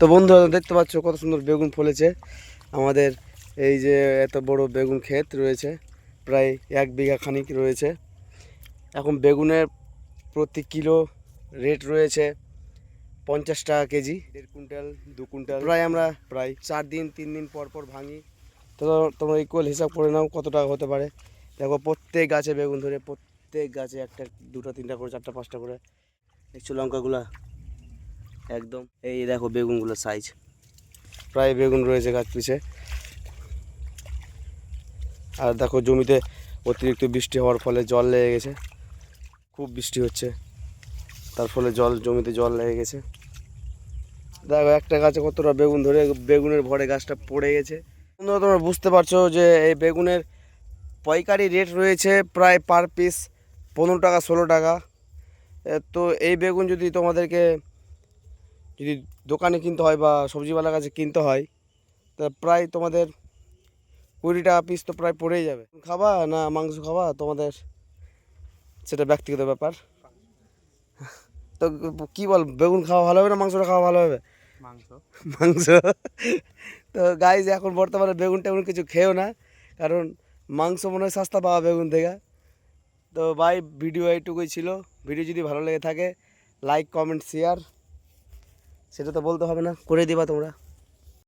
তো বন্ধু দেখতে পাচ্ছ কত সুন্দর বেগুন ফলেছে। আমাদের এই যে এত বড় বেগুন ক্ষেত রয়েছে, প্রায় এক বিঘা খানিক রয়েছে। এখন বেগুনের প্রতি কিলো রেট রয়েছে পঞ্চাশ টাকা কেজি। দেড় কুইন্টাল, দু কুইন্টাল। প্রায় আমরা প্রায় চার দিন, তিন দিন পর পর ভাঙি। তো তোমরা ইকুয়াল হিসাব করে নাও কত টাকা হতে পারে। দেখো, প্রত্যেক গাছে বেগুন ধরে, প্রত্যেক গাছে একটা, দুটো, তিনটা করে, চারটা, পাঁচটা করে। দেখছ লঙ্কাগুলা? একদম। এই দেখো বেগুনগুলো সাইজ প্রায় বেগুন রয়েছে গাছ পিছে। আর দেখো জমিতে অতিরিক্ত বৃষ্টি হওয়ার ফলে জল লেগে গেছে। খুব বৃষ্টি হচ্ছে। তার ফলে জল, জমিতে জল লেগে গেছে। দেখো একটা গাছে কতটা বেগুন ধরে, বেগুনের ভরে গাছটা পড়ে গেছে। বন্ধুরা, তোমরা বুঝতে পারছ যে এই বেগুনের পাইকারি রেট রয়েছে প্রায় পার পিস পনেরো টাকা, ষোলো টাকা। তো এই বেগুন যদি তোমাদেরকে যদি দোকানে কিনতে হয় বা সবজিওয়ালার কাছে কিনতে হয় তা প্রায় তোমাদের কুড়ি টাকা পিস তো প্রায় পড়েই যাবে। খাবা না মাংস খাবা তোমাদের সেটা ব্যক্তিগত ব্যাপার। তো কি বল বেগুন খাওয়া ভালো হবে না মাংসটা খাওয়া ভালো হবে? মাংস। মাংস। তো গাইজ এখন বর্তমানে বেগুন টেগুন কিছু খেয়েও না কারণ মাংস মনে হয় সস্তা পাওয়া বেগুন থেকে। তো ভাই ভিডিও এইটুকুই ছিল। ভিডিও যদি ভালো লেগে থাকে লাইক কমেন্ট শেয়ার সেটা তো বলতে হবে না করে দিবা তোমরা।